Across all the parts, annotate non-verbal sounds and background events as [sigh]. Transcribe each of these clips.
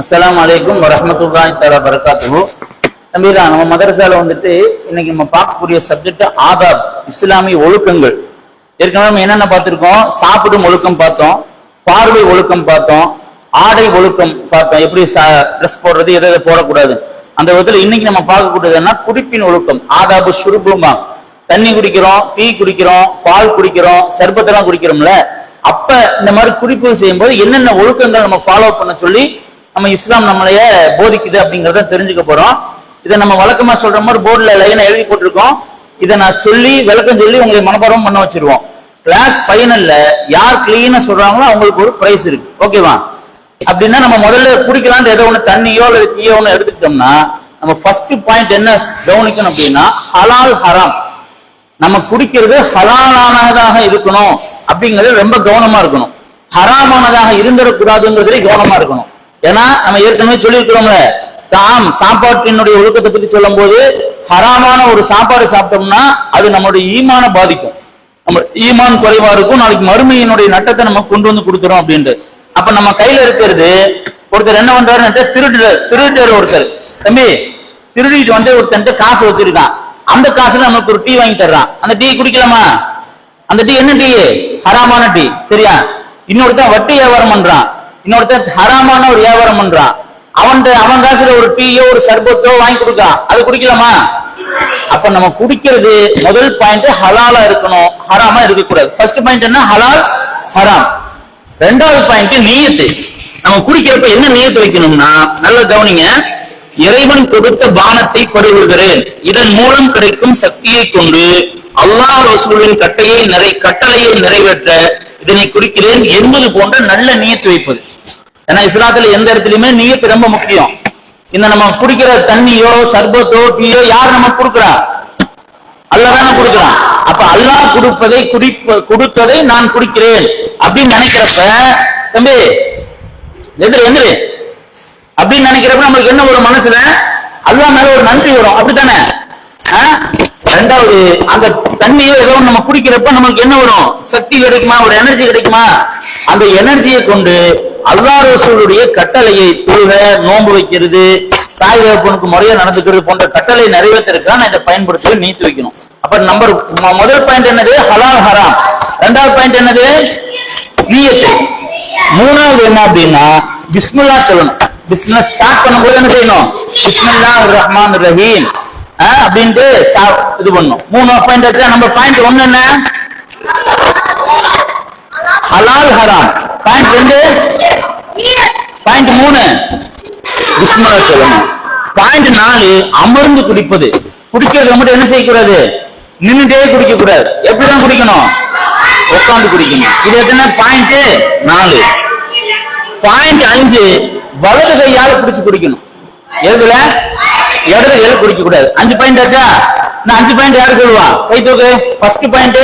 அஸ்லாம் அலைக்கும் வரஹ்மத்துல்லாஹி தஆலா வரகாத்து தம்பிதா நம்ம மதரசால வந்துட்டு இன்னைக்கு நம்ம பார்க்கக்கூடிய சப்ஜெக்ட் ஆதாப் இஸ்லாமிய ஒழுக்கங்கள். ஏற்கனவே நம்ம என்னென்ன பார்த்துருக்கோம்? சாப்பிடும் ஒழுக்கம் பார்த்தோம் பார்வை ஒழுக்கம் பார்த்தோம் ஆடை ஒழுக்கம் பார்த்தோம். எப்படி ட்ரெஸ் போடுறது எதை எதை போடக்கூடாது. அந்த விதத்துல இன்னைக்கு நம்ம பார்க்கக்கூடியதுன்னா குடிப்பின் ஒழுக்கம். ஆதாபு சுருபுமா தண்ணி குடிக்கிறோம் டீ குடிக்கிறோம் பால் குடிக்கிறோம் சர்பத்தெல்லாம் குடிக்கிறோம்ல. அப்ப இந்த மாதிரி குறிப்பு செய்யும்போது என்னென்ன ஒழுக்கங்கள் நம்ம ஃபாலோ பண்ண சொல்லி நம்ம இஸ்லாம் நம்மளைய போதிக்குது அப்படிங்கறத தெரிஞ்சுக்க போறோம். இதை நம்ம வழக்கமா சொல்ற மாதிரி போர்டுல லைனை எழுதி போட்டிருக்கோம். இதை நான் சொல்லி விளக்கம் சொல்லி உங்களை மனப்பாடம் பண்ண வச்சிருவோம். கிளாஸ் ஃபைனல்ல யார் கிளீனா சொல்றாங்களோ அவங்களுக்கு ஒரு பிரைஸ் இருக்கு. ஓகேவா அப்படின்னா நம்ம முதல்ல குடிக்கலாம்னு ஏதோ ஒண்ணு தண்ணியோ அல்லது டீயோ ஒண்ணு எடுத்துக்கிட்டோம்னா நம்ம ஃபர்ஸ்ட் பாயிண்ட் என்ன கவனிக்கணும் அப்படின்னா ஹலால் ஹராம் நம்ம குடிக்கிறது ஹலாலானதாக இருக்கணும் அப்படிங்கிறது ரொம்ப கவனமா இருக்கணும். ஹராமானதாக இருந்துடக்கூடாதுங்கிறதுல கவனமா இருக்கணும். ஏன்னா நம்ம ஏற்கனவே சொல்லியிருக்கிறோம்ல தாம் சாப்பாட்டினுடைய ஒழுக்கத்தை பத்தி சொல்லும் போது ஹராமான ஒரு சாப்பாடு சாப்பிட்டோம்னா அது நம்மளுடைய ஈமான பாதிக்கும். நம்ம ஈமான் குறைவா இருக்கும் நாளைக்கு மறுமையினுடைய நட்டத்தை நம்ம கொண்டு வந்து கொடுக்குறோம் அப்படின்ட்டு. அப்ப நம்ம கையில இருக்கிறது ஒருத்தர் என்ன பண்றாருன்னு திருடுற திருடுற ஒருத்தர். தம்பி திருடிட்டு வந்து ஒருத்தன் காசு வச்சிருக்கான். அந்த காசுல நமக்கு ஒரு டீ வாங்கி தர்றான். அந்த டீ குடிக்கலாமா? அந்த டீ என்ன டீ? ஹராமான டீ. சரியா? இன்னொருத்தன் வட்டி வியாபாரம் பண்றான். இன்னொருத்தன் ஹராமான ஒரு வியாபாரம் பண்றான் அவன் அவன் காசுல ஒரு டீயோ ஒரு சர்பத்தோ வாங்கி கொடுக்கான் அது குடிக்கலாமா? அப்ப நம்ம குடிக்கிறது முதல் பாயிண்ட் ஹலாலா இருக்கணும். ஹராமா இருக்கக்கூடாது. ஃபர்ஸ்ட் பாயிண்ட் என்ன? ஹலால் ஹராம். ரெண்டாவது பாயிண்ட் நீயத்து. நம்ம குடிக்கிறப்ப என்ன நீயத்து வைக்கணும்னா நல்ல கவனிங்க. இறைவன் கொடுத்த பானத்தை பருகுகிறேன் இதன் மூலம் கிடைக்கும் சக்தியை கொண்டு அல்லாஹ் ரசூலின் கட்டையை நிறை கட்டளையை நிறைவேற்ற இதனை குடிக்கிறேன் என்பது போன்ற நல்ல நீயத்து வைப்பது. ஏன்னா இஸ்லாத்துல எந்த இடத்துலயுமே நீயத்து ரொம்ப முக்கியம். இந்த நம்ம குடிக்கிற தண்ணியோ சர்பத்தோ டீயோ யார் நமக்கு கொடுக்குறா? அல்லாஹ் தானே கொடுக்குறான். அப்ப அல்லாஹ் கொடுப்பதை குடிப்ப கொடுத்ததை நான் குடிக்கிறேன் அப்படின்னு நினைக்கிறப்ப தம்பி எந்திரு எந்திரு. அப்படின்னு நினைக்கிறப்ப நம்மளுக்கு என்ன ஒரு மனசுல? அல்லாஹ் மேல ஒரு நன்றி வரும். அப்படித்தானே? ஆ? ரெண்டாவது அந்த தண்ணியோ ஏதோ நம்ம குடிக்கிறப்ப நமக்கு என்ன வரும்? சக்தி கிடைக்குமா? ஒரு எனர்ஜி கிடைக்குமா? அந்த எனர்ஜியை கொண்டு அல்லாஹ் ரசூலுடைய கட்டளையை தொழுக நோன்பு வைக்கிறது தாய் தகப்பனுக்கு முறையா நடந்துக்கிறது போன்ற கட்டளை நிறைவேற்றிருக்கா நான் இதை பயன்படுத்தி நீத்து வைக்கணும். அப்ப நம்பர் முதல் பாயிண்ட் என்னது? ஹலால் ஹராம். ரெண்டாவது பாயிண்ட் என்னது? நீயத்து. மூணாவது என்ன அப்படின்னா பிஸ்மில்லா சொல்லணும். பிஸ்மில்லா ஸ்டார்ட் பண்ணும்போது என்ன செய்யணும்? பிஸ்மில்லா ரஹ்மான் ரஹீம் அப்படின்ட்டு இது பண்ணும். மூணு பாயிண்ட் வச்சா நம்ம பாயிண்ட் ஒண்ணு என்ன? ஹலால் ஹராம். பாயிண்ட் ரெண்டு. பாயிண்ட் மூணு. பிஸ்மில்லா சொல்லணும் பாயிண்ட் நாலு அமர்ந்து குடிப்பது. குடிக்கிறது மட்டும் என்ன செய்யக்கூடாது? நின்னுட்டே குடிக்க கூடாது எப்படிதான் குடிக்கணும்? உட்காந்து குடிக்கணும். இது எத்தனை? பாயிண்ட் நாலு. பாயிண்ட் அஞ்சு வலது கையால பிடிச்சு குடிக்கணும். எதுல இடது கையில குடிக்க கூடாது அஞ்சு பாயிண்ட் ஆச்சா? இந்த அஞ்சு பாயிண்ட் யாரு சொல்லுவா? கை தூக்கு. ஃபர்ஸ்ட் பாயிண்ட்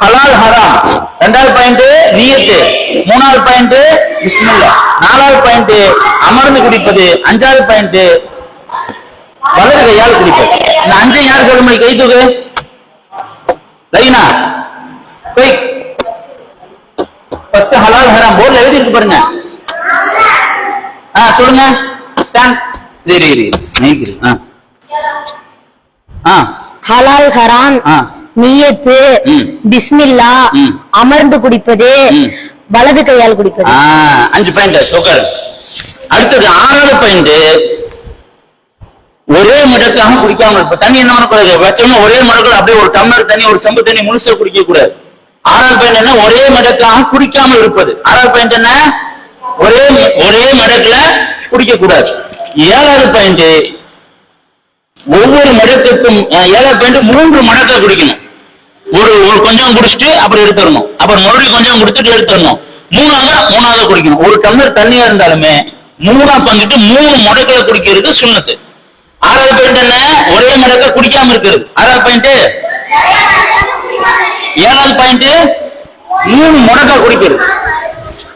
ஹலால் ஹராம். ரெண்டாவது பாயிண்ட் நியத்து. மூணாவது பாயிண்ட் பிஸ்மில்லா. நாலாவது பாயிண்ட் அமர்ந்து குடிப்பது. அஞ்சாவது பாயிண்ட் வலது கையால் குடிப்பது. இந்த அஞ்சை யார் சொல்ல முடியும் கை தூக்கு? லைனா. குயிக் ஃபர்ஸ்ட் ஹலால் ஹராம். போர்ட்ல எழுதி இருக்கு பாருங்க. ஆ சொல்லுங்க. ஸ்டாண்ட் மைக் இரு. ஆ. ஆ. ஹலால் ஹராம். ஆ. நியத்து. பிஸ்மில்லா. அமர்ந்து குடிப்பது. வலது கையால் குடிப்பது. அஞ்சு பாயிண்ட் சூப்பர் அடுத்தது ஆறாவது பாயிண்ட் ஒரே மடக்காக குடிக்காம இப்ப தண்ணி என்ன பண்ணக்கூடாது? வச்சோம்னா ஒரே மடக்குல. அப்படியே ஒரு டம்ளர் தண்ணி ஒரு செம்பு தண்ணி முழுசா குடிக்க கூடாது. ஆறாவது பாயிண்ட் என்ன? ஒரே மடக்காக குடிக்காமல் இருப்பது. ஆறாவது பாயிண்ட் என்ன? ஒரே ஒரே மடக்குல குடிக்க கூடாது. ஏழாவது பாயிண்ட் ஒவ்வொரு மடக்குக்கும் ஏழாவது பாயிண்ட் மூன்று மடக்கை குடிக்கணும். ஒரு ஒரு கொஞ்சம் குடிச்சிட்டு அப்புறம் எடுத்துடணும். அப்புறம் மறுபடியும் கொஞ்சம் குடிச்சிட்டு எடுத்துடணும். மூணாவது மூணாவது குடிக்கணும். ஒரு டம்ளர் தண்ணியா இருந்தாலுமே மூணா பங்கிட்டு மூணு முடக்கல குடிக்கிறது சுண்ணத்து. ஆறாவது பாயிண்ட் என்ன? ஒரே முடக்க குடிக்காம இருக்கிறது. ஆறாவது பாயிண்ட் ஏழாவது பாயிண்ட் மூணு முடக்க குடிக்கிறது.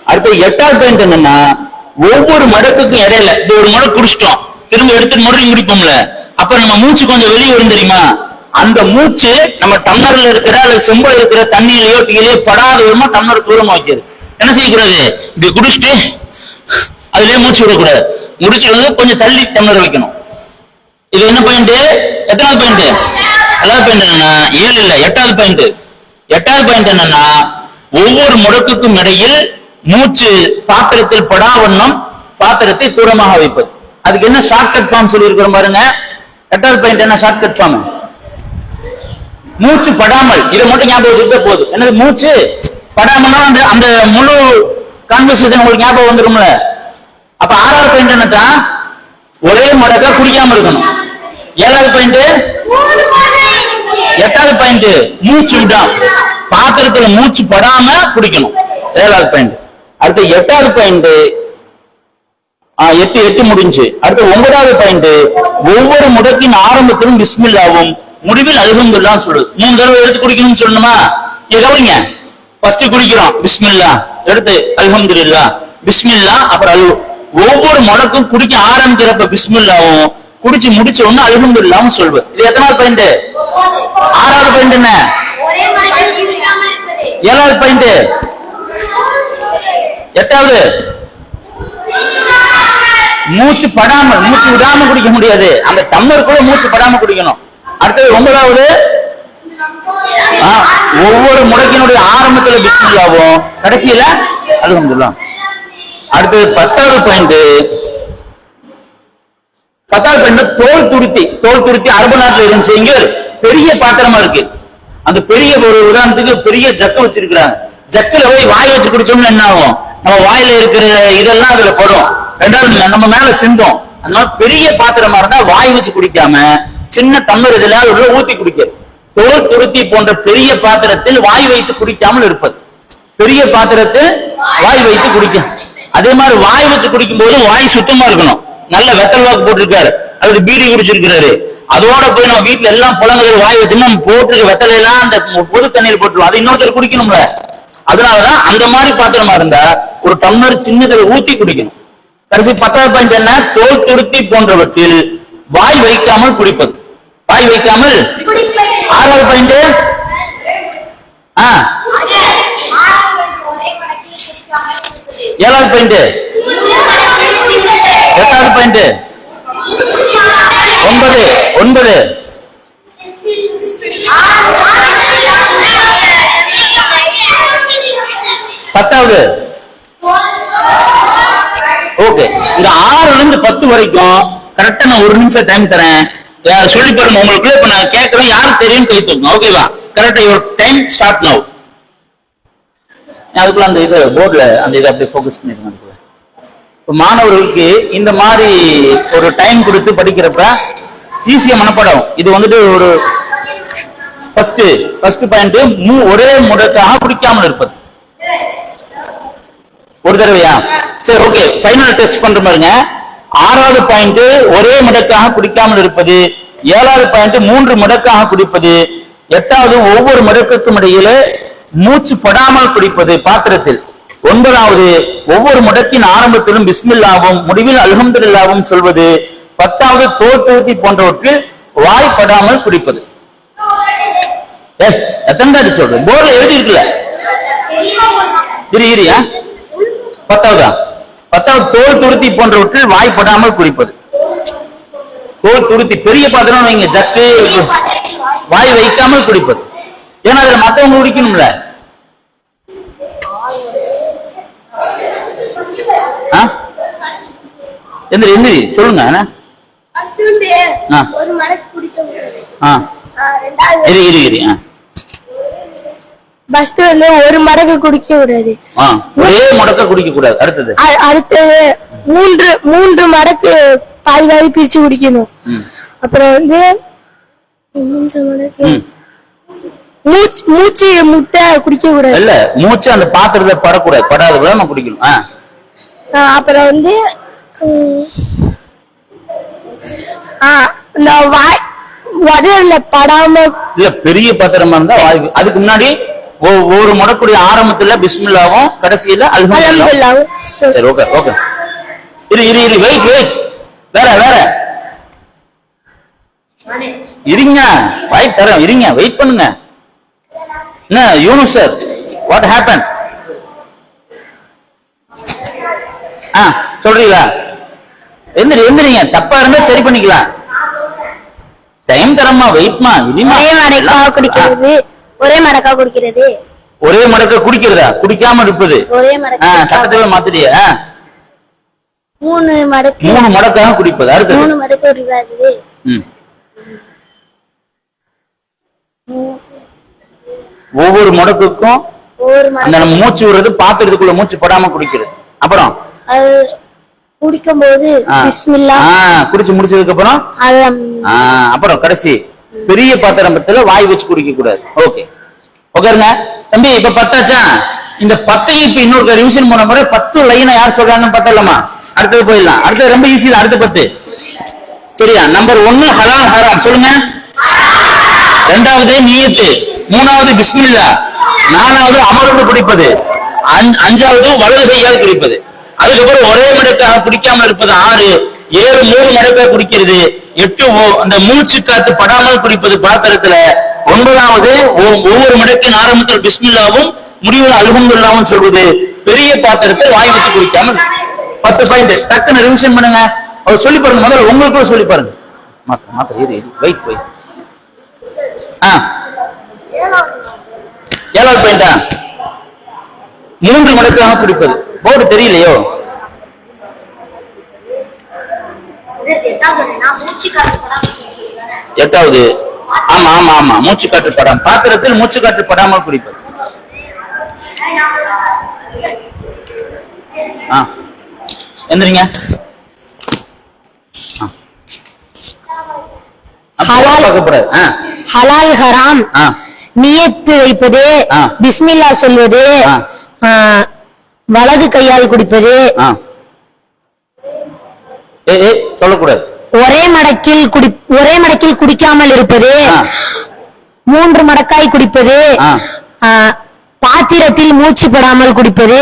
அடுத்து எட்டாவது பாயிண்ட் என்னன்னா ஒவ்வொரு மடக்குக்கும் இடையில இது ஒரு முடக்கு குடிச்சிட்டோம். திரும்ப எடுத்து மறுபடியும் குடிப்போம்ல. அப்ப நம்ம மூச்சு கொஞ்சம் வெளியே வரும் தெரியுமா? அந்த மூச்சு நம்ம டம்ளர்ல இருக்கிற அல்லது செம்புல இருக்கிற தண்ணியிலேயோ டீலையோ படாத விதமா டம்ளர் தூரமா வைக்கிறது என்ன செய்யக்கூடாது இப்படி குடிச்சிட்டு அதுலயே மூச்சு விடக்கூடாது. முடிச்சு வந்து கொஞ்சம் தள்ளி டம்ளர் வைக்கணும். இது என்ன பாயிண்ட் எத்தனாவது பாயிண்ட் அதாவது பாயிண்ட் என்னன்னா ஏழு இல்ல எட்டாவது பாயிண்ட் எட்டாவது பாயிண்ட் என்னன்னா ஒவ்வொரு முடக்குக்கும் இடையில் மூச்சு பாத்திரத்தில் படாவண்ணம் பாத்திரத்தை தூரமாக வைப்பது. அதுக்கு என்ன ஷார்ட்கட் ஃபார்ம் சொல்லி இருக்கிறோம் பாருங்க. எட்டாவது பாயிண்ட் என்ன ஷார்ட்கட் ஃபார்ம் மூச்சு படாமல். இதை மட்டும் ஞாபகம் வச்சுக்கிட்டே போதும் என்னது மூச்சு படாமல்னா அந்த அந்த முழு கான்வர்சேஷன் உங்களுக்கு ஞாபகம் வந்துரும்ல? அப்ப ஆறாவது பாயிண்ட் என்னத்தான் ஒரே மடக்கா குடிக்காம இருக்கணும். ஏழாவது பாயிண்ட் எட்டாவது பாயிண்ட் மூச்சு விடாம. பாத்திரத்துல மூச்சு படாம குடிக்கணும். ஏழாவது பாயிண்ட் அடுத்து எட்டாவது பாயிண்ட் எட்டு எட்டு முடிஞ்சு. அடுத்து ஒன்பதாவது பாயிண்ட் ஒவ்வொரு முடக்கின் ஆரம்பத்திலும் பிஸ்மில்லாவும் முடிவில் அல்ஹம்துலில்லாஹ் சொல்லுது மூணு தடவை எடுத்து குடிக்கணும்னு சொல்லணுமா? இங்க கவனிங்க. ஃபர்ஸ்ட் குடிக்கிறோம். பிஸ்மில்லா எடுத்து அல்ஹம்துலில்லாஹ். பிஸ்மில்லா அப்புறம் அல் ஒவ்வொரு முடக்கும் குடிக்க ஆரம்பிக்கிறப்ப பிஸ்மில்லாவும் குடிச்சு முடிச்ச உடனே அல்ஹம்துலில்லாஹ் சொல்வது இது எத்தனாவது பாயிண்ட் ஆறாவது பாயிண்ட் என்ன? ஏழாவது பாயிண்ட் எட்டாவது? மூச்சு படாமல் மூச்சு விடாம குடிக்க முடியாது. அந்த டம்ளருக்குள்ள மூச்சு படாம குடிக்கணும். அடுத்தது ஒன்பதாவது? ஒவ்வொரு முடக்கினுடைய ஆரம்பத்துல பிஸ்மில்லாவும் கடைசியில அல்ஹம்துலில்லாஹ் அடுத்தது பத்தாவது பாயிண்ட் பத்தாவது பாயிண்ட் தோல் துருத்தி. தோல் துருத்தி அரபு நாட்டுல இருந்துச்சு. இங்க பெரிய பாத்திரமா இருக்கு. அந்த பெரிய ஒரு உதாரணத்துக்கு பெரிய ஜக்கு வச்சிருக்கிறாங்க. ஜக்குல போய் வாய் வச்சு குடிச்சோம்னா என்ன ஆகும்? நம்ம வாயில இருக்கிற இதெல்லாம் அதுல படும். ரெண்டாவது நம்ம மேல சிந்தும். அதனால பெரிய பாத்திரமா இருந்தா வாய் வச்சு குடிக்காம சின்ன தம்மர் இதுல உள்ள ஊத்தி குடிக்கிறது தோல் துருத்தி போன்ற பெரிய பாத்திரத்தில் வாய் வைத்து குடிக்காமல் இருப்பது. பெரிய பாத்திரத்தில் வாய் வைத்து குடிக்க. அதே மாதிரி வாய் வச்சு குடிக்கும் போது வாய் சுத்தமா இருக்கணும். நல்ல வெத்தல் வாக்கு போட்டிருக்காரு. அல்லது பீடி குடிச்சிருக்கிறாரு. அதோட போய் நம்ம வீட்டுல எல்லாம் புலங்குதல் வாய் வச்சு நம்ம போட்டிருக்க வெத்தலை எல்லாம் அந்த பொது தண்ணீர் போட்டுருவோம். அதை இன்னொருத்தர் குடிக்கணும்ல. அதனாலதான் அந்த மாதிரி பாத்திரமா இருந்தா ஒரு டம்ளர் சின்னதில் ஊத்தி குடிக்கணும். கடைசி பத்தாவது பாயிண்ட் என்ன? தோல் துருத்தி போன்றவற்றில் வாய் வைக்காமல் குடிப்பது. வாய் வைக்காமல் ஆறாவது பாயிண்ட். ஏழாவது பாயிண்ட். எட்டாவது பாயிண்ட். ஒன்பது. ஒன்பது. பத்தாவது. ஓகே. இந்த ஆறுல இருந்து பத்து வரைக்கும் கரெக்டா நான் ஒரு நிமிஷம் டைம் தரேன். யார் சொல்லி பண்ணுங்க உங்களுக்கு இப்ப நான் கேட்கறேன் யார் தெரியும் கை தூக்கணும் ஓகேவா கரெக்டா யுவர் டைம் ஸ்டார்ட் நவ் அதுக்குள்ள அந்த இது போர்டில் அந்த இதை அப்படியே ஃபோக்கஸ் பண்ணிடுங்க அதுக்குள்ள. மாணவர்களுக்கு இந்த மாதிரி ஒரு டைம் கொடுத்து படிக்கிறப்ப சிசிஎம் மனப்படம். இது வந்துட்டு ஒரு ஃபர்ஸ்ட் ஃபர்ஸ்ட் பாயிண்ட் ஒரே முடக்காக குடிக்காமல் இருப்பது. ஒரு தடவையா? சரி ஓகே ஃபைனல் டெஸ்ட் பண்ற பாருங்க ஆறாவது பாயிண்ட் ஒரே முடக்காக குடிக்காமல் இருப்பது ஏழாவது பாயிண்ட் மூன்று முடக்காக குடிப்பது எட்டாவது ஒவ்வொரு முடக்குக்கும் இடையிலே மூச்சு படாமல் குடிப்பது பாத்திரத்தில் ஒன்பதாவது ஒவ்வொரு முடக்கின் ஆரம்பத்திலும் பிஸ்மில்லாவும் முடிவில் அல்ஹம்துலில்லாவும் சொல்வது பத்தாவது தோல் போன்றவற்றில் வாய் படாமல் குடிப்பது எத்தனை தாட்டி சொல்றேன் போர்ல எழுதி இருக்குல்ல இரு இரியா பத்தாவதா பத்தாவது தோல் துருத்தி போன்றவற்றில் வாய் படாமல் குடிப்பது தோல் துருத்தி பெரிய பாத்திரம் வைங்க ஜக்கு வாய் வைக்காமல் குடிப்பது ஏன்னா அதுல மத்தவங்க குடிக்கணும்ல? எந்திரி எந்திரி சொல்லுங்க இரு இரு இரு ஆ. ஃபர்ஸ்ட் வந்து ஒரு மடக்கு குடிக்க கூடாது. ஒரே முடக்க குடிக்க கூடாது. அடுத்தது? அடுத்தது மூன்று மூன்று மடக்கு பாய் வாய் பிரிச்சு குடிக்கணும். அப்புறம் வந்து மூன்று மடக்கு. மூச்சு மூச்சு முட்டை குடிக்க கூடாது. இல்ல மூச்சு அந்த பாத்திரத்துல படக்கூடாது. படாத விட நம்ம குடிக்கணும். அப்புறம் வந்து இந்த வாய் வடல படாம இல்ல பெரிய பாத்திரமா இருந்தா வாய் அதுக்கு முன்னாடி ஒ- ஒரு முடக்குடைய ஆரம்பத்துல பிஸ்மில்லாவும் கடைசியில அல்ஹம்துலில்லாஹ் அலம்புல்லாவும் சரி. ஓகே ஓகே இரு இரு இரு வெயிட் வெயிட் வேற வேற. இருங்க. வாய் தரேன் இருங்க. வெயிட் பண்ணுங்க. என்ன யூனஸ் சார் வாட் ஹேப்பன் ஆ சொல்றீங்களா? எந்திரி எந்திரிங்க. தப்பா இருந்தா சரி பண்ணிக்கலாம். டைம் தரமா வெயிட்மா விதிமா ஒரே மடக்கா குடிக்கிறது? ஒரே மடக்கா குடிக்கிறது? குடிக்காம இருப்பது. ஒரே மடக்கா சட்டத்தை மாத்திட்டியா ஆ, மூணு மடக்கு மூணு மடக்காக குடிப்பது அடுத்தது மூணு மடக்கு குடிக்கிறது. ஒவ்வொரு முடக்குக்கும் அந்த நம்ம மூச்சு விடுறது பாத்திரத்துக்குள்ள மூச்சு படாம குடிக்கிறது. அப்புறம்? அது குடிக்கும் போது குடிச்சு முடிச்சதுக்கு அப்புறம் அப்புறம் கடைசி? பெரிய பாத்திரத்துல வாய் வச்சு குடிக்க கூடாது. ஓகே உட்காருங்க தம்பி இப்ப பத்தாச்சா? இந்த பத்தையும் இப்ப இன்னொரு ரிவிஷன் போன முறை பத்து லைனை யார் சொல்றாங்கன்னு பத்தலாமா அடுத்தது போயிடலாம். அடுத்தது ரொம்ப ஈஸி தான் அடுத்த பத்து. சரியா? நம்பர் ஒன்னு ஹலால் ஹராம். சொல்லுங்க. ரெண்டாவது நீயத்து. மூணாவது பிஸ்மில்லா. நாலாவது அமர்ந்து பிடிப்பது அஞ்சாவது வலது கையால் பிடிப்பது அதுக்கப்புறம் ஒரே மடக்காக குடிக்காமல் இருப்பது ஆறு. ஏழு மூணு மடக்காக குடிக்கிறது எட்டு ஓ அந்த மூச்சு காத்து படாமல் குடிப்பது பாத்திரத்துல. ஒன்பதாவது ஒ- ஒவ்வொரு மடக்கின் ஆரம்பத்தில் பிஸ்மில்லாவும் முடிவில் அல்ஹம்துல்லாவும் சொல்வது. பெரிய பாத்திரத்தை வாய் வச்சு குடிக்காமல். பத்து பாயிண்ட். டக்குன்னு ரிவிஷன் பண்ணுங்க. அவர் சொல்லி பாருங்க. முதல்ல உங்களுக்குள்ள சொல்லி பாருங்க. மாத்த மாத்த இரு வெயிட் வெயிட் ஆ. ஏழாவது பாயிண்டா மூன்று மடக்காக குடிப்பது. போர்டு தெரியலையோ? எட்டாவது. ஆமா ஆமா ஆமா. மூச்சு காற்று படாம பாத்திரத்தில் மூச்சு காற்று படாமல் குடிப்பது ஆ. எந்திரிங்க ஹலால். ஹராம். நியத்து வைப்பது. பிஸ்மில்லா சொல்வது வலது கையால் குடிப்பது சொல்லக்கூடாது. ஒரே மடக்கில் குடி ஒரே மடக்கில் குடிக்காமல் இருப்பது. மூன்று மடக்காய் குடிப்பது பாத்திரத்தில் மூச்சு படாமல் குடிப்பது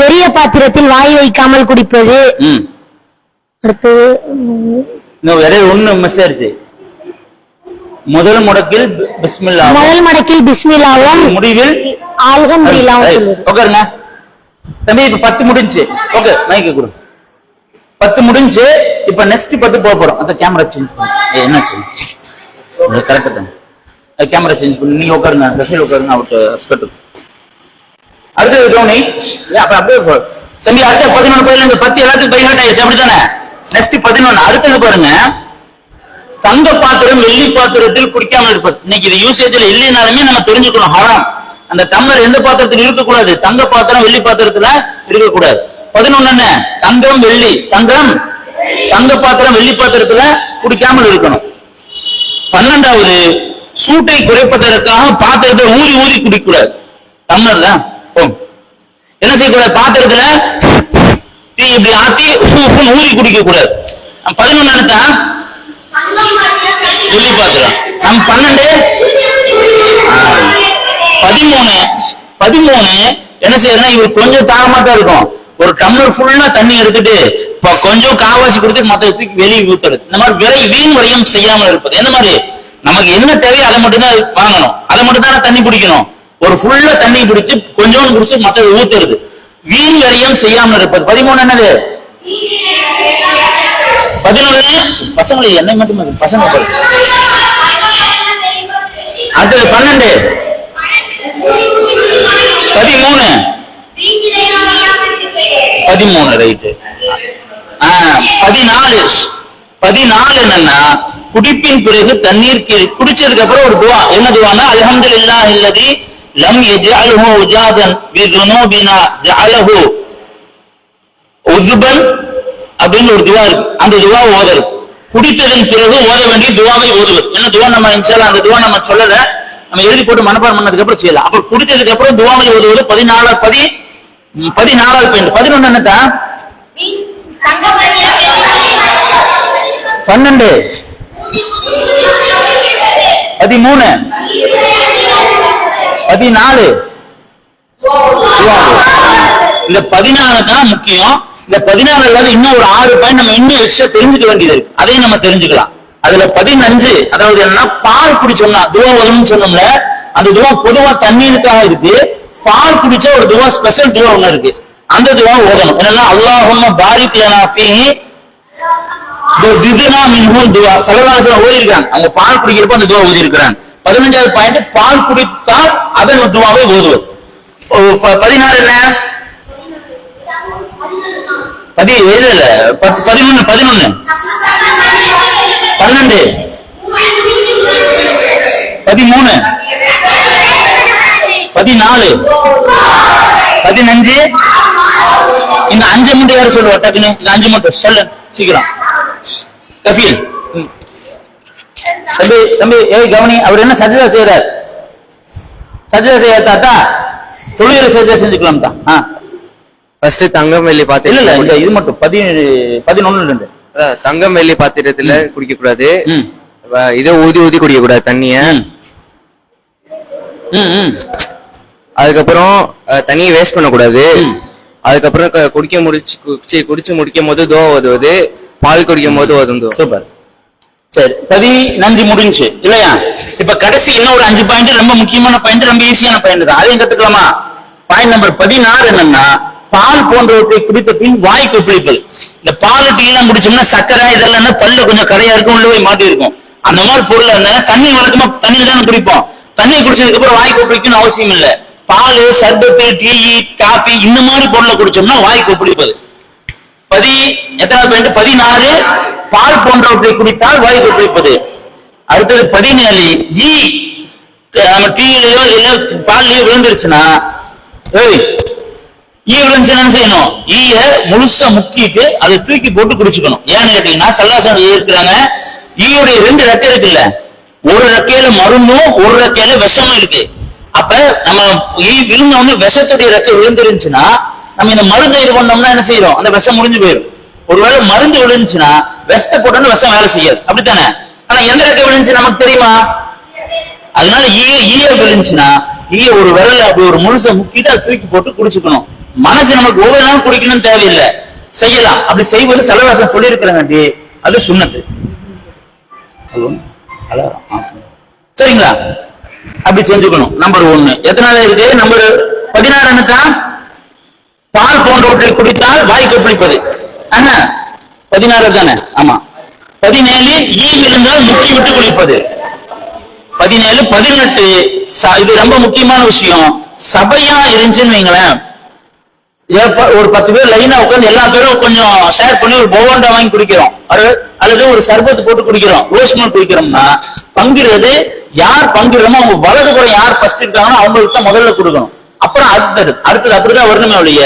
பெரிய பாத்திரத்தில் வாய் வைக்காமல் குடிப்பது. அடுத்தது ஒண்ணு மிஸ் ஆயிருச்சு முதல் முடக்கில் பிஸ்மில்லா முதல் மடக்கில் பிஸ்மில்லாவும் முடிவில். சொல்வது உட்காருங்க தம்பி இப்ப பத்து முடிஞ்சு. ஓகே மைக்க கொடு. பத்து முடிஞ்சு இப்ப நெக்ஸ்ட் பத்து போக போறோம். அந்த கேமரா சேஞ்ச் பண்ணு. என்னாச்சு கரெக்டா தான்? கேமரா சேஞ்ச் பண்ணி. நீ உட்காருங்க. ரசீல் உட்காருங்க. அவர்கிட்ட ஸ்கர்ட் அடுத்தது தோனி. ஏன் அப்ப அப்படியே தம்பி அடுத்த பதினொன்று பதினொன்று இந்த பத்து எல்லாத்துக்கும் பைஹாட் ஆயிடுச்சு. அப்படித்தானே? நெக்ஸ்ட் பதினொன்று அடுத்தது பாருங்க. தங்க பாத்திரம் வெள்ளி பாத்திரத்தில் குடிக்காமல் இருப்பது. இன்னைக்கு இது யூசேஜ்ல இல்லைனாலுமே நம்ம தெரிஞ்சுக்கணும். ஹராம். அந்த டம்ளர் எந்த பாத்திரத்தில் இருக்கக்கூடாது? தங்க பாத்திரம் வெள்ளி பாத்திரத்துல இருக்கக்கூடாது. பதினொன்னு தங்கம் வெள்ளி தங்கம் தங்க பாத்திரம் வெள்ளி பாத்திரத்துல குடிக்காமல் இருக்கணும். பன்னெண்டாவது சூட்டை குறைப்பதற்காக பாத்திரத்தை ஊதி ஊதி குடிக்கக்கூடாது டம்ளர்ல போம் என்ன செய்யக்கூடாது? பாத்திரத்துல தீ இப்படி ஆத்தி உப்பு உப்புன்னு ஊதி குடிக்க கூடாது பதினொன்னு எடுத்தா வெள்ளி பாத்திரம். நம்ம பன்னெண்டு? பதிமூணு. பதிமூணு என்ன செய்யறதுன்னா இவர் கொஞ்சம் தாகமா தான் இருக்கும் ஒரு டம்ளர் ஃபுல்லா தண்ணி எடுத்துட்டு கொஞ்சம் காவாசி கொடுத்து மத்த தூக்கி வெளியே ஊத்துறது. இந்த மாதிரி விரை வீண் வரையும் செய்யாமல் இருப்பது. எந்த மாதிரி? நமக்கு என்ன தேவையோ அதை மட்டும்தான் வாங்கணும். அதை மட்டும் தானே தண்ணி குடிக்கணும். ஒரு ஃபுல்லா தண்ணி பிடிச்சு கொஞ்சோண்டு குடிச்சு மற்ற ஊத்துறது. வீண் வரையும் செய்யாமல் இருப்பது. பதிமூணு என்னது? பதினொன்னு? பசங்களை என்னை மட்டும் பசங்க பாரு. அடுத்தது பன்னெண்டு? பதிமூணு. பதிமூணு ரைட்டு பதினாலு பதினாலு என்னன்னா குடிப்பின் பிறகு தண்ணீர் கீழ் குடிச்சதுக்கு அப்புறம் ஒரு துவா. என்ன துவானா அல்ஹம்துலில்லாஹ் இல்லதி லம் யஜ்அல்ஹு உஜாதன் பி துனூபினா ஜஅலஹு உதுபன் அப்படின்னு ஒரு துவா இருக்கு. அந்த துவா ஓதல். குடித்ததன் பிறகு ஓத வேண்டிய துவாவை ஓதுவது. என்ன துவா நம்ம இன்ஷால்லா அந்த துவா நம்ம சொல்லல. நம்ம எழுதி போட்டு மனப்பாடம் பண்ணதுக்கு அப்புறம் செய்யலாம். அப்புறம் குடித்ததுக்கு அப்புறம் துவாவை ஓதுவது பதினாலு பதி பதினாலாவது பாயிண்ட் பதினொன்னு என்னத்தா? பன்னெண்டு. பதிமூணு. பதினாலு. இந்த பதினாலு தான் முக்கியம். இந்த பதினாலு இல்லாத இன்னும் ஒரு ஆறு பாயிண்ட் நம்ம இன்னும் எக்ஸ்ட்ரா தெரிஞ்சுக்க வேண்டியது இருக்கு. அதையும் நம்ம தெரிஞ்சுக்கலாம். அதுல பதினஞ்சு அதாவது என்னன்னா பால் குடிச்சோம்னா துவா உதவுன்னு சொன்னோம்ல அந்த துவா பொதுவா தண்ணீருக்காக இருக்கு. பால் குடிச்ச ஒரு துவா ஸ்பெஷல் துவா ஒண்ணு இருக்கு. அந்த துவா ஓதணும். என்னன்னா அல்லாஹும்ம பாரிக் லனா திதுனா மின்ஹும் துவா. சலவாசனம் ஓதி இருக்காங்க அவங்க பால் குடிக்கிறப்ப அந்த துவா ஓதி இருக்கிறாங்க பதினஞ்சாவது பாயிண்ட் பால் குடித்தால் அதன் துவாவை ஓதுவது ஓ, பதினாறு என்ன? பதி இல்ல இல்ல பத்து பதினொன்னு பதினொன்னு. பன்னெண்டு. பதிமூணு. பதினாலு. பதினஞ்சு. இந்த அஞ்சு மட்டும் யாரும் சொல்லுவா டக்குன்னு? இந்த அஞ்சு மட்டும் சொல்லு சீக்கிரம். கபீல். தம்பி தம்பி ஏய் கவனி அவர் என்ன சஜதா செய்யறார் சஜதா செய்ய தாத்தா? தொழில சஜதா செஞ்சுக்கலாம் தான் ஆ. ஃபர்ஸ்ட் தங்கம் வெள்ளி இல்ல இல்ல பாத்திரம் இந்த இது மட்டும். பதி பதினொன்னு ரெண்டு தங்கம் வெள்ளி பாத்திரத்துல குடிக்க கூடாது இதை ஊதி ஊதி குடிக்க கூடாது தண்ணிய. ம் ம். அதுக்கப்புறம் தண்ணியை வேஸ்ட் பண்ணக்கூடாது. அதுக்கப்புறம் குடிக்க முடிச்சு குடிச்சு குடிச்சு முடிக்கும் போது தோ ஓதுவது பால் குடிக்கும் போது ஓதும் சூப்பர். சரி பதினஞ்சு முடிஞ்சு. இல்லையா? இப்ப கடைசி இன்னொரு அஞ்சு பாயிண்ட் ரொம்ப முக்கியமான பாயிண்ட் ரொம்ப ஈஸியான பாயிண்ட் தான். அதையும் கத்துக்கலாமா? பாயிண்ட் நம்பர் பதினாறு என்னன்னா பால் போன்றவற்றை குடித்த பின் வாய் கொப்பளிப்பது இந்த பால் டீ எல்லாம் குடிச்சோம்னா சக்கரை இதெல்லாம் பல்ல கொஞ்சம் கரையா இருக்கும் உள்ள போய் மாட்டி இருக்கும். அந்த மாதிரி பொருள் இருந்தா தண்ணி வழக்கமா தண்ணி தானே குடிப்போம். தண்ணி குடிச்சதுக்கு அப்புறம் வாய் கொப்பளிக்கணும்னு அவசியம் இல்ல. பால் சர்பத்து டீ காபி இந்த மாதிரி பொருளை குடிச்சோம்னா வாய்க்கு பிடிப்பது பதி எத்தனை பாயிண்ட் பதினாறு. பால் போன்றவற்றை குடித்தால் வாய்க்கு பிடிப்பது அடுத்தது பதினேழு. ஈ நம்ம டீலயோ இல்ல பால்லயோ விழுந்துருச்சுன்னா ஏய் ஈ விழுந்துச்சுன்னா செய்யணும்? ஈய முழுசா முக்கிட்டு அதை தூக்கி போட்டு குடிச்சுக்கணும். ஏன்னு கேட்டீங்கன்னா சல்லாசம் இருக்கிறாங்க ஈயுடைய ரெண்டு ரெக்கை இருக்குல்ல ஒரு ரெக்கையில மருந்தும் ஒரு ரெக்கையில விஷமும் இருக்கு. நம்ம விழுந்த விஷத்துடைய ரெக்கை விழுந்துருந்துச்சுன்னா நம்ம இந்த மருந்து இது பண்ணோம்னா என்ன செய்யறோம்? அந்த விஷம் முடிஞ்சு போயிடும் ஒருவேளை மருந்து விழுந்துச்சுன்னா விஷத்தை போட்டோன்னு விஷம் வேலை செய்யாது. அப்படித்தானே? ஆனா எந்த ரெக்கை விழுந்துச்சு நமக்கு தெரியுமா? அதனால ஈய ஈய விழுந்துச்சுன்னா ஈய ஒரு விரல்ல அப்படி ஒரு முழுசை முக்கிட்டு அதை தூக்கி போட்டு குடிச்சுக்கணும். மனசு நமக்கு ஒவ்வொரு நாளும் குடிக்கணும்னு தேவையில்லை. செய்யலாம். அப்படி செய்வது செலவாசம் சொல்லி இருக்கிறாங்க அது சுண்ணத்து. சரிங்களா? அப்படி செஞ்சுக்கணும். நம்பர் ஒண்ணு. எத்தனாவது இருக்கு? நம்பர் பதினாறு என்னக்கா? பால் போன்றவற்றை குடித்தால் வாய் கொப்பளிப்பது அண்ணா பதினாறு தானே? ஆமா. பதினேழு ஈ இருந்தால் முக்கி விட்டு குளிப்பது. பதினேழு பதினெட்டு. இது ரொம்ப முக்கியமான விஷயம். சபையா இருந்துச்சுன்னு வைங்களேன். ஒரு பத்து பேர் லைனா உட்காந்து எல்லா பேரும் கொஞ்சம் ஷேர் பண்ணி ஒரு போவாண்டா வாங்கி குடிக்கிறோம். அல்லது ஒரு சர்பத்து போட்டு குடிக்கிறோம். ரோஸ்மல் குடிக்கிறோம்னா பங்குறது யார் பங்கிடுறோமோ அவங்க வலது புறம் யார் ஃபர்ஸ்ட் இருக்காங்களோ அவங்களுக்கு தான் முதல்ல கொடுக்கணும். அப்புறம் அடுத்தது அடுத்தது அப்படிதான் வரணுமே ஒழிய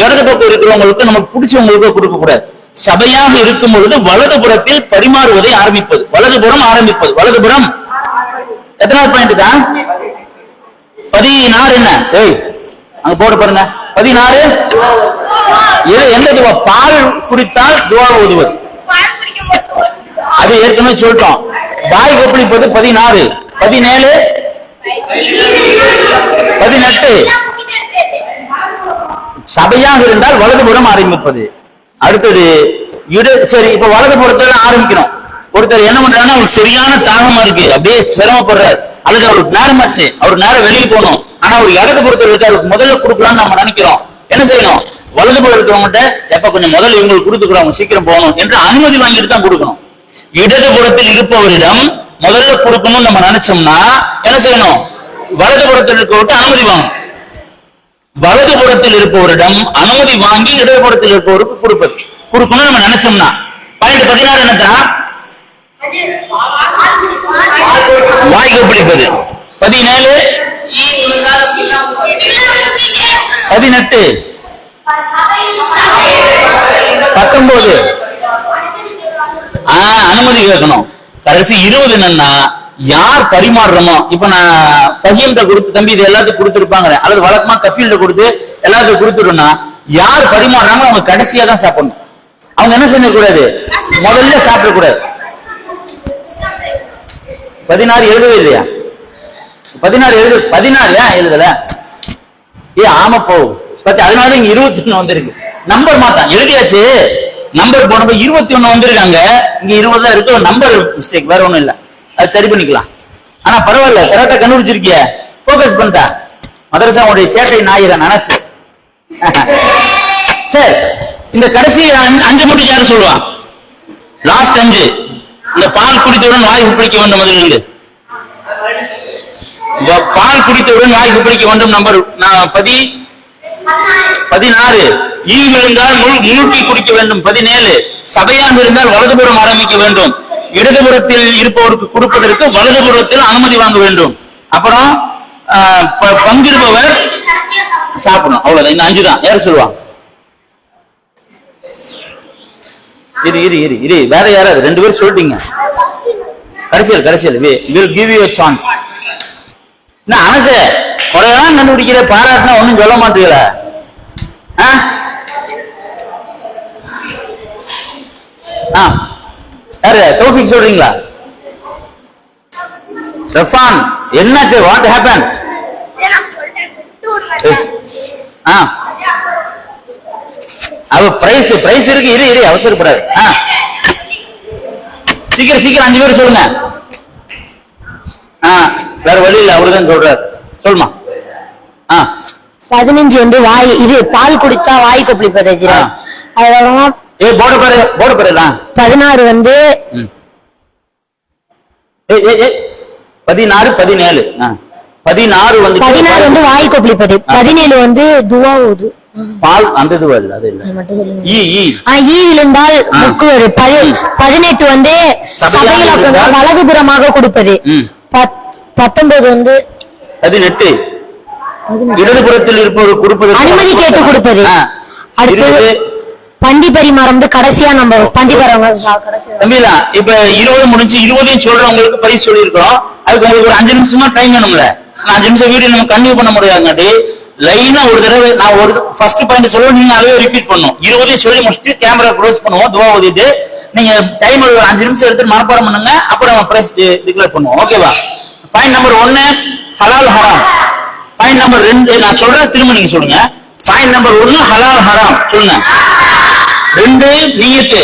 இடது பக்கம் இருக்கிறவங்களுக்கு நமக்கு பிடிச்சவங்களுக்கு கொடுக்க கூடாது சபையாக இருக்கும் பொழுது வலது புறத்தில் பரிமாறுவதை ஆரம்பிப்பது. வலது புறம் ஆரம்பிப்பது. வலது புறம் எத்தனாவது பாயிண்ட் தான் பதினாறு என்ன? ஏய் அங்க போட பாருங்க. பதினாறு? எந்த துவா? பால் குடித்தால் துவா ஓதுவது. அது ஏற்கனவே சொல்லிட்டோம். வாய் கொப்பளிப்பது பதினாறு. பதினேழு. பதினெட்டு. சபையாக இருந்தால் வலதுபுறம் ஆரம்பிப்பது. அடுத்தது இடு சரி இப்ப வலதுபுறத்துல ஆரம்பிக்கணும். ஒருத்தர் என்ன பண்றாருன்னா அவருக்கு சரியான தாகமா இருக்கு. அப்படியே சிரமப்படுறாரு. அல்லது அவருக்கு நேரமாச்சு. அவர் நேரம் வெளியே போகணும். ஆனா அவர் இடது பொறுத்த அவருக்கு முதல்ல கொடுக்கலாம்னு நம்ம நினைக்கிறோம். என்ன செய்யணும்? வலதுபுறம் இருக்கிறவங்ககிட்ட எப்ப கொஞ்சம் முதல்ல இவங்களுக்கு கொடுத்துக்கிறோம் அவங்க சீக்கிரம் போகணும் என்று அனுமதி வாங்கிட்டு தான் கொடுக்கணும். இடதுபுறத்தில் இருப்பவரிடம் முதல்ல கொடுக்கணும்னு நம்ம நினைச்சோம்னா என்ன செய்யணும்? வலதுபுறத்தில் இருக்கவர்கிட்ட அனுமதி வாங்கணும். வலதுபுறத்தில் இருப்பவரிடம் அனுமதி வாங்கி இடதுபுறத்தில் இருப்பவருக்கு கொடுப்பது கொடுக்கணும்னு நம்ம நினைச்சோம்னா பாயிண்ட் பதினாறு என்னக்கா வாய் கொப்பளிப்பது பதினேழு? பதினெட்டு. பத்தொன்பது. ஆஹ் அனுமதி கேட்கணும். கடைசி இருபது என்னன்னா யார் பரிமாறுறோமோ இப்ப நான் ஃபஹீம்கிட்ட கொடுத்து தம்பி இது எல்லாத்துக்கும் கொடுத்துருப்பாங்க அல்லது வழக்கமா கஃபீல்ட கொடுத்து எல்லாத்துக்கும் கொடுத்துட்டோம்னா யார் பரிமாறுறாங்களோ அவங்க கடைசியா தான் சாப்பிடணும். அவங்க என்ன செய்யக்கூடாது முதல்ல சாப்பிடக்கூடாது. பதினாறு எழுதவே இல்லையா? பதினாறு எழுது பதினாறு ஏன் எழுதல? ஏ ஆமா போ. பத்தி அதனால இங்க இருபத்தி ஒண்ணு வந்திருக்கு. நம்பர் மாத்தான் எழுதியாச்சு? நம்பர் போனப்ப இருபத்தி ஒண்ணு வந்திருக்காங்க. இங்க இருபது தான் இருக்கு. நம்பர் மிஸ்டேக் வேற ஒண்ணும் இல்ல. அது சரி பண்ணிக்கலாம். ஆனா பரவாயில்ல. கரெக்டா கண்டுபிடிச்சிருக்கிய. போக்கஸ் பண்ணிட்டா. உடைய சேட்டை நாயிரன் அனசு [laughs] சரி. இந்த கடைசி அஞ்சு- அஞ்சு மட்டும் யாரு சொல்லுவான் லாஸ்ட் அஞ்சு. இந்த பால் குடித்தவுடன் வாய் பிடிக்க வேண்டும் முதலிருந்து இந்த பால் குடித்தவுடன் வாய் பிடிக்க வேண்டும். நம்பர் நான் பதி பதினாறு. ஈ விழுந்தால் முழுக்கி குடிக்க வேண்டும். பதினேழு. சபையான் இருந்தால் வலதுபுறம் ஆரம்பிக்க வேண்டும். இடதுபுறத்தில் இருப்பவருக்கு கொடுப்பதற்கு வலதுபுறத்தில் அனுமதி வாங்க வேண்டும். அப்புறம் ஆஹ், சாப்பிடணும். அவ்வளவுதான். இந்த அஞ்சு தான் யார் சொல்லுவா? இரு இரு இரு இரு. வேற யாராவது? ரெண்டு பேரும் சொல்லிட்டீங்க. கடைசியில் கடைசியில். வில் கிவ் யூ சான்ஸ் என்ன அனசு? குறையெல்லாம் கண்டுபிடிக்கிற பாராட்டினா ஒண்ணும் சொல்ல மாட்டீங்கள? ஆ? ஆ. யாரு? டோபிக் சொல்றீங்களா? ரஃபான் என்னாச்சு? வாட் ஹேப்பன் ஆ. அவ பிரைஸ் பிரைஸ் இருக்கு இரு இரு அவசரப்படாது. ஆ. சீக்கிரம் சீக்கிரம் அஞ்சு பேர் சொல்லுங்க. ஆ. வேற வழி இல்ல அவருதான் சொல்றாரு. சொல்லுமா. ஆ. பதினஞ்சு வந்து வாய் இது பால் குடித்தா வாய் ஆ. அதுக்கப்புறமா ஏ போட பாரு போட பாருலாம் பதினாறு வந்து பதினாறு பதினேழு. பதினாறு வந்து பதினாறு வந்து வாய் கொப்பளிப்பது பதினேழு வந்து துவா ஊது. பால் அந்த இது இல்ல அது இல்ல. ஈ ஈ. ஈ விழுந்தால். முக்குவது பதி- பதினெட்டு வந்து சபையில் வலதுபுறமாக கொடுப்பது. ம். பத்- பத்தொன்பது வந்து பதினெட்டு. இடதுபுறத்தில் இருப்பவர் கொடுப்பது அனுமதி கேட்டு கொடுப்பது. அடுத்தது. பண்டி பரிமாறம் வந்து கடைசியா நம்ம பண்டி தம்பிலா இப்ப இருபது முடிஞ்சு இருபதையும் சொல்றவங்களுக்கு பரிசு சொல்லியிருக்கிறோம். அதுக்கு உங்களுக்கு ஒரு அஞ்சு நிமிஷமா டைம் வேணும்ல. அஞ்சு நிமிஷம் வீடியோ நம்ம கண்டினியூ பண்ண முடியாதுங்காட்டி லைனா ஒரு தடவை நான் ஒரு ஃபர்ஸ்ட் பாயிண்ட் சொல்லுவோம் நீங்க அதே ரிப்பீட் பண்ணும். இருபதையும் சொல்லி முடிச்சுட்டு கேமரா க்ளோஸ் பண்ணுவோம் துவா ஓதிட்டு நீங்க டைம் ஒரு அஞ்சு நிமிஷம் எடுத்து மனப்பாடம் பண்ணுங்க அப்புறம் நம்ம பிரைஸ் டிக்ளேர் பண்ணுவோம். ஓகேவா பாயிண்ட் நம்பர் ஒன்னு ஹலால் ஹராம் பாயிண்ட் நம்பர் ரெண்டு நான் சொல்றேன் திரும்ப நீங்க சொல்லுங்க. பாயிண்ட் நம்பர் ஒன்னு ஹலால் ஹராம் சொல்லுங்க. ரெண்டு நீயத்து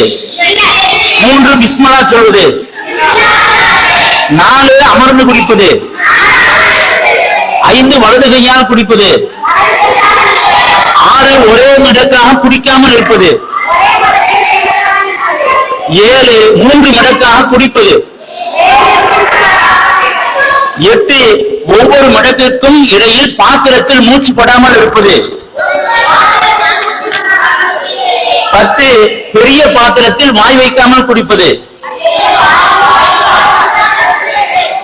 மூன்று பிஸ்மலா சொல்வது. நாலு அமர்ந்து குடிப்பது. ஐந்து வலது கையால் குடிப்பது. ஆறு ஒரே மடக்காக குடிக்காமல் இருப்பது. ஏழு மூன்று மடக்காக குடிப்பது எட்டு ஒவ்வொரு மடத்திற்கும் இடையில் பாத்திரத்தில் மூச்சு படாமல் இருப்பது. பத்து பெரிய பாத்திரத்தில் வாய் வைக்காமல் குடிப்பது.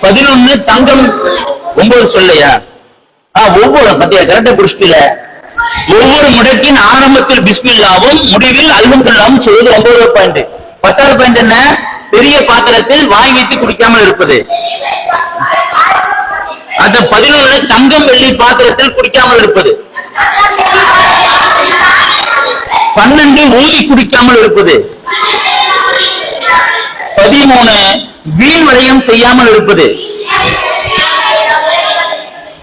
பதினொன்னு தங்கம். ஒன்பது சொல்லையா? ஒவ்வொரு பத்தியா கரெக்டா புடிச்சிட்டீல ஒவ்வொரு முடக்கின் ஆரம்பத்தில் பிஸ்மில்லாவும் முடிவில் அல்ஹம்துல்லாவும் சொல்வது ஒன்பது பாயிண்ட் பத்தாவது பாயிண்ட் என்ன? பெரிய பாத்திரத்தில் வாய் வைத்து குடிக்காமல் இருப்பது. அந்த பதினொன்னு தங்கம் வெள்ளி பாத்திரத்தில் குடிக்காமல் இருப்பது. பன்னெண்டு ஊதி குடிக்காமல் இருப்பது. பதிமூணு வீண் விரயம் செய்யாமல் இருப்பது.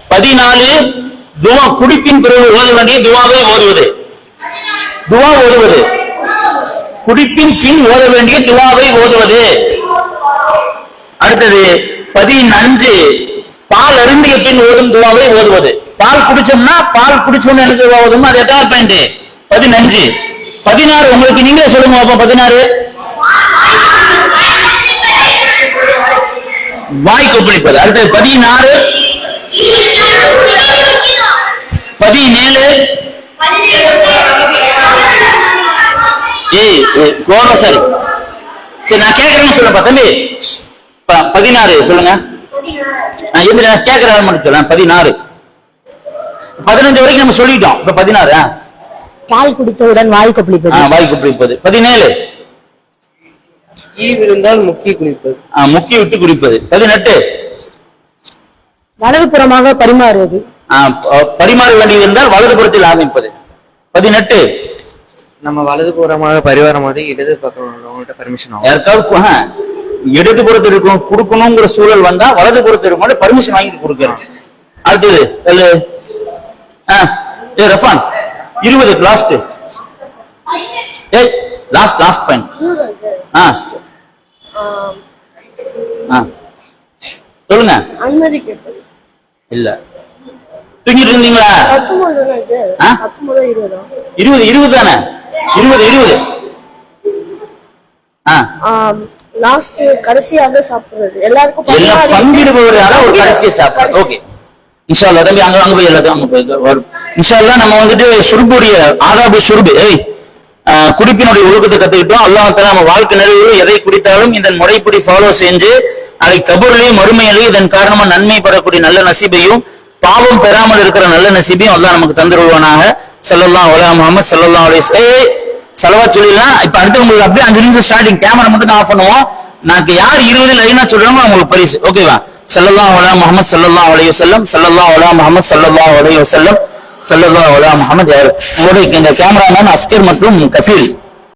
பதினாலு துவா குடிப்பின் பிறகு ஓத வேண்டிய துவாவை ஓதுவது. துவா ஓதுவது. குடிப்பின் பின் ஓத வேண்டிய துவாவை ஓதுவது. அடுத்தது பதினஞ்சு பால் அருந்திய பின் ஓதும் துவாவை ஓதுவது. பால் குடிச்சோம்னா பால் குடிச்சோம்னு எனக்கு துவா ஓதும் அது எதாவது பாயிண்ட் பதினஞ்சு. பதினாறு உங்களுக்கு நீங்களே சொல்லுங்க அப்ப பதினாறு. வாய் கொப்பளிப்பது. அடுத்தது பதினாறு. பதினேழு. ஏய் ஏய், கோவம் சரி. சரி நான் கேட்கறேன்னு சொல்லுப்பா தம்பி. பதினாறு சொல்லுங்க. எந்திரி நான் கேட்கறேன் மட்டும் சொல்லேன் பதினாறு. பதினஞ்சு வரைக்கும் நம்ம சொல்லிட்டோம். இப்ப பதினாறு ஆ. பால் குடித்தவுடன் வாய் ஆ, கொப்பளிப்பது வாய் குடிப்பது பதினேழு. ஈ விழுந்தால் முக்கிய குளிப்பது. ஆ, முக்கி விட்டு குடிப்பது பதினெட்டு. வலதுபுறமாக பரிமாறுவது. பரிமாற வேண்டியது இருந்தால் வலதுபுறத்தில் ஆரம்பிப்பது. பதினெட்டு. நம்ம வலது புறமாக பரிவாரம் போது இடது பக்கம் உள்ளவங்கள்ட்ட பெர்மிஷன் ஆகும் யாருக்காவது கு- ஆ, இடது புறத்தில் இருக்கும் கொடுக்கணுங்கிற சூழல் வந்தா வலது புறத்தில் இருக்கும் பர்மிஷன் வாங்கி கொடுக்கிறது. அடுத்தது ரஃபான் இருபது லாஸ்ட் ஏய் லாஸ்ட் லாஸ்ட் பாயிண்ட் ஆ ஆ. சொல்லுங்க. இல்ல. தூங்கிட்டு இருந்தீங்களா? இருபது இருபது தானே? இருபது இருபது. ஆ. லாஸ்ட் கடைசியாக சாப்பிடுறது. எல்லாருக்கும் எல்லாம் பங்கிடுபவரால ஒரு கடைசியை சாப்பிடும் ஓகே இன்ஷா அல்லாஹ் தம்பி அங்க அங்க போய் எல்லாத்தையும் அங்க போய் வரும். இன்ஷா அல்லாஹ் நம்ம வந்துட்டு சுருபுடைய ஆதாபு சுருபு ஏய் குடிப்பினுடைய ஒழுக்கத்தை கத்துக்கிட்டோம். அல்லாஹ் நம்ம வாழ்க்கை நிலையில் எதை குடித்தாலும் இந்த முறைப்படி ஃபாலோ செஞ்சு அதை கபூர்லயும் மறுமையிலேயும் இதன் காரணமா நன்மை பெறக்கூடிய நல்ல நசீபையும் பாவம் பெறாமல் இருக்கிற நல்ல நசீபையும் அல்லாஹ் நமக்கு தந்துருவானாக. முஹம்மது ஸல்லல்லாஹு அலைஹி வஸல்லம் ஏய் செலவா சொல்லிடலாம் இப்ப அடுத்து உங்களுக்கு அப்படியே அஞ்சு நிமிஷம் ஸ்டார்டிங் கேமரா மட்டும் தான் ஆஃப் பண்ணுவோம். நாக்கு யார் இருபது லைனா சொல்றாங்களோ அவங்களுக்கு பரிசு. ஓகேவா ஸல்லல்லாஹு வலா முகமது ஸல்லல்லாஹு அலைஹி செல்லம் ஸல்லல்லாஹு வலா முகமது ஸல்லல்லாஹு அலைஹி செல்லம் ஸல்லல்லாஹு வலா முகமது யார்? உங்களுடைய இந்த கேமராமேன் அஸ்கர் மற்றும் கஃபீல்.